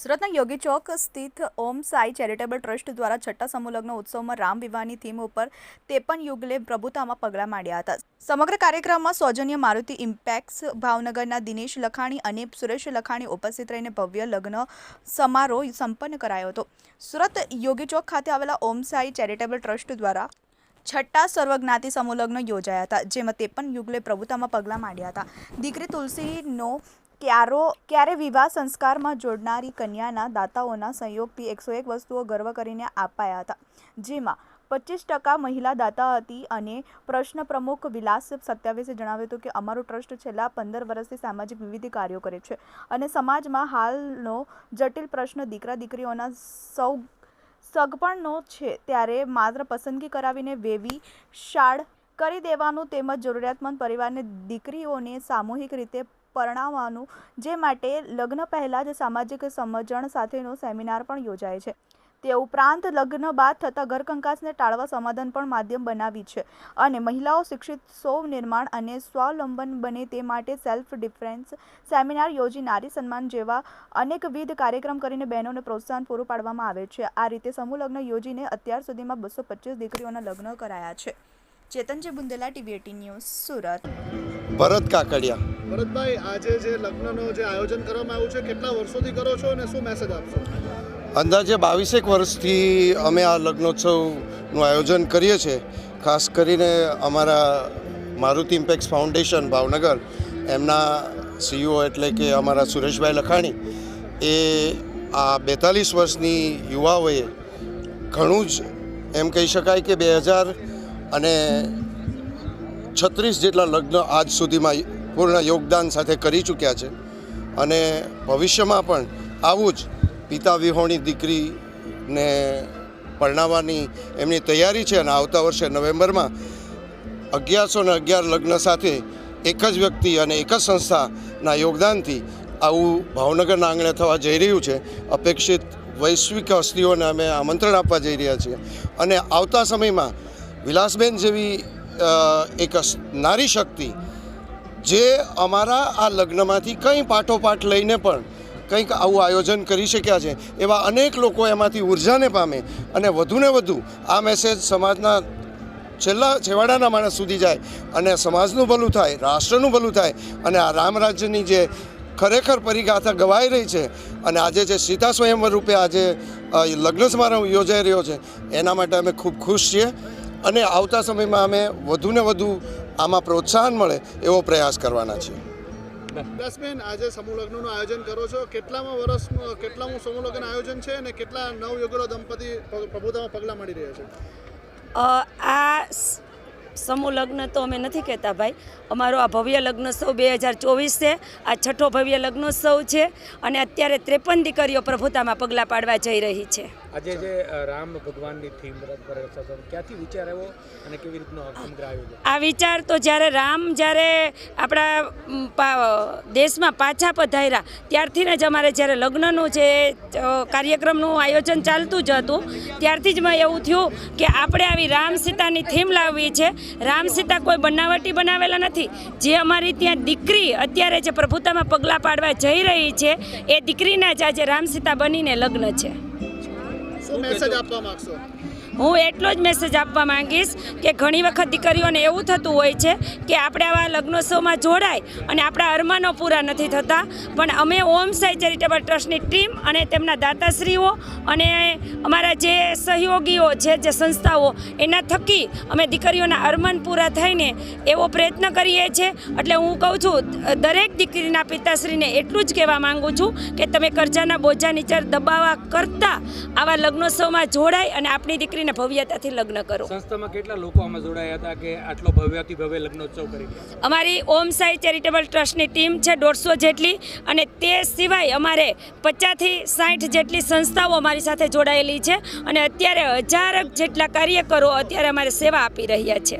સુરતના યોગી ચોક સ્થિત ઓમ Sai charitable trust દ્વારા છઠ્ઠા સમૂહલગ્ન ઉત્સવમાં રામ વિવાહની થીમ ઉપર તેપન યુગલે પ્રભુતામાં પગલાં માંડ્યા હતા. સમગ્ર કાર્યક્રમમાં સૌજન્ય મારુતિ ઇમ્પેક્સ ભાવનગરના દિનેશ લખાણી અને સુરેશ લખાણી ઉપસ્થિત રહીને ભવ્ય લગ્ન સમારોહ સંપન્ન કરાયો હતો. સુરત યોગી ચોક ખાતે આવેલા ઓમ સાઈ ચેરિટેબલ ટ્રસ્ટ દ્વારા છઠ્ઠા સર્વજ્ઞાતિ સમૂહલગ્ન યોજાયા હતા, જેમાં તેપન યુગલે પ્રભુતામાં પગલાં માંડ્યા હતા. દીકરી તુલસીનો ક્યારો, ક્યારે વિવાહ સંસ્કારમાં જોડનારી કન્યાના દાતાઓના સંયોગથી એકસો એક વસ્તુઓ ગર્વ કરીને અપાયા હતા, જેમાં પચીસ ટકા મહિલા દાતા હતી અને પ્રશ્ન પ્રમુખ વિલાસ સત્યાવીસે જણાવ્યું હતું કે, અમારું ટ્રસ્ટ છેલ્લા પંદર વર્ષથી સામાજિક વિવિધ કાર્યો કરે છે અને સમાજમાં હાલનો જટિલ પ્રશ્ન દીકરા દીકરીઓના સૌ, સગપણનો છે, ત્યારે માત્ર પસંદગી કરાવીને વેવી શાળ કરી દેવાનું તેમજ જરૂરિયાતમંદ પરિવારને, દીકરીઓને સામૂહિક રીતે પરણાવવાનું જે માટે લગ્ન પહેલાં જ સામાજિક સમજણ સાથેનો સેમિનાર પણ યોજાય છે. તે ઉપરાંત લગ્ન બાદ થતા ઘરકંકાસને ટાળવા સમાધાન પણ માધ્યમ બનાવી છે અને મહિલાઓ શિક્ષિત સૌ નિર્માણ અને સ્વાવલંબન બને તે માટે સેલ્ફ ડિફેન્સ સેમિનાર યોજી નારી સન્માન જેવા અનેકવિધ કાર્યક્રમ કરીને બહેનોને પ્રોત્સાહન પૂરું પાડવામાં આવે છે. આ રીતે સમૂહ લગ્ન યોજીને અત્યાર સુધીમાં બસો દીકરીઓના લગ્ન કરાયા છે. ચેતનજી Bundela, TV AT news, Surat. Bharat Kakadiya. Bharatbhai આજે જે લગ્નનો જે આયોજન કરવામાં આવ્યું છે કેટલા વર્ષોથી કરો છો અને શું મેસેજ આપશો? અંદાજે બાવીસેક વર્ષથી અમે આ લગ્નોત્સવનું આયોજન કરીએ છીએ. ખાસ કરીને અમારા મારુતિ ઇમ્પેક્સ ફાઉન્ડેશન ભાવનગર એમના સીઈઓ એટલે કે અમારા સુરેશભાઈ લખાણી એ આ બેતાલીસ વર્ષની યુવાઓએ ઘણું જ એમ કહી શકાય કે બે હજાર અને છત્રીસ જેટલા લગ્ન આજ સુધીમાં પૂર્ણ યોગદાન સાથે કરી ચૂક્યા છે. અને ભવિષ્યમાં પણ આવું જ પિતા વિહોણી દીકરીને પરણાવવાની એમની તૈયારી છે અને આવતા વર્ષે નવેમ્બરમાં અગિયારસો ને અગિયાર લગ્ન સાથે એક જ વ્યક્તિ અને એક જ સંસ્થાના યોગદાનથી આવું ભાવનગરના આંગણે થવા જઈ રહ્યું છે. અપેક્ષિત વૈશ્વિક હસ્તીઓને અમે આમંત્રણ આપવા જઈ રહ્યા છીએ. અને આવતા સમયમાં વિલાસબેન જેવી એક નારી શક્તિ જે અમારા આ લગ્નમાંથી કંઈ પાઠોપાઠ લઈને પણ કંઈક આવું આયોજન કરી શક્યા છે, એવા અનેક લોકો એમાંથી ઉર્જાને પામે અને વધુને વધુ આ મેસેજ સમાજના છેલ્લા, છેવાડાના માણસ સુધી જાય અને સમાજનું ભલું થાય, રાષ્ટ્રનું ભલું થાય અને આ રામ રાજ્યની જે ખરેખર પરિગાથા ગવાઈ રહી છે અને આજે જે સીતા સ્વયંવર રૂપે આજે લગ્ન સમારોહ યોજાઈ રહ્યો છે, એના માટે અમે ખૂબ ખુશ છીએ. અને આવતા સમયમાં અમે વધુને વધુ આમાં પ્રોત્સાહન મળે એવો પ્રયાસ કરવાના છીએ. દસબેન આજે સમૂહ લગ્નનું આયોજન કરો છો. કેટલામાં વર્ષનું કેટલામું સમૂહ લગ્ન આયોજન છે અને કેટલા નવયુગલો દંપતી પ્રભુતામાં પગલાં મળી રહ્યા છે? આ સ- સમૂહ લગ્ન તો અમે નથી કહેતા ભાઈ. અમારો આ ભવ્ય લગ્નોત્સવ બે હજાર ચોવીસ છે. આ છઠ્ઠો ભવ્ય લગ્નોત્સવ છે અને અત્યારે ત્રેપન દીકરીઓ પ્રભુતામાં પગલાં પાડવા જઈ રહી છે. આજે જે રામ ભગવાનની થીમ પર ક્યાંથી વિચાર આવ્યો અને કેવી રીતનો સમગ્ર આ વિચાર તો જ્યારે રામ જ્યારે આપણા દેશમાં પાછા પધાર્યા, ત્યારથી જ અમારે જ્યારે લગ્નનું જે કાર્યક્રમનું આયોજન ચાલતું જ હતું, ત્યારથી જ મેં એવું થયું કે આપણે આવી રામ સીતાની થીમ લાવવી છે. રામ સીતા કોઈ બનાવટી બનાવેલા નથી. જે અમારી ત્યાં દીકરી અત્યારે જે પ્રભુતામાં પગલાં પાડવા જઈ રહી છે, એ દીકરીના જ આજે રામ સીતા બનીને લગ્ન છે. શું મેસેજ આપવા માંગશો હું એટલો જ મેસેજ આપવા માંગીશ કે ઘણી વખત દીકરીઓને એવું થતું હોય છે કે આપણે આવા લગ્નોત્સવમાં જોડાય અને આપણા અરમાનો પૂરા નથી થતા. પણ અમે ઓમ સાઈ ચેરિટેબલ ટ્રસ્ટની ટીમ અને તેમના દાતાશ્રીઓ અને અમારા જે સહયોગીઓ છે, જે સંસ્થાઓ, એના થકી અમે દીકરીઓના અરમાન પૂરા થઈને એવો પ્રયત્ન કરીએ છીએ. એટલે હું કહું છું, દરેક દીકરીના પિતાશ્રીને એટલું જ કહેવા માંગુ છું કે તમે કરજાના બોજા નીચે દબાવા કરતાં આવા લગ્નોત્સવમાં જોડાય અને આપણી દીકરીને ભવ્યતાથી લગ્ન કરો. સંસ્થામાં કેટલા લોકો આમાં જોડાયા હતા કે આટલો ભવ્યથી ભવ્ય લગ્નોત્સવ કરી અમારી ઓમ સાઈ ચેરિટેબલ ટ્રસ્ટની ટીમ છે દોઢસો જેટલી અને તે સિવાય અમારે પચાસથી સાઠ જેટલી સંસ્થાઓ અમારી સાથે જોડાયેલી છે અને અત્યારે હજાર જેટલા કાર્યકરો અત્યારે અમારે સેવા આપી રહ્યા છે.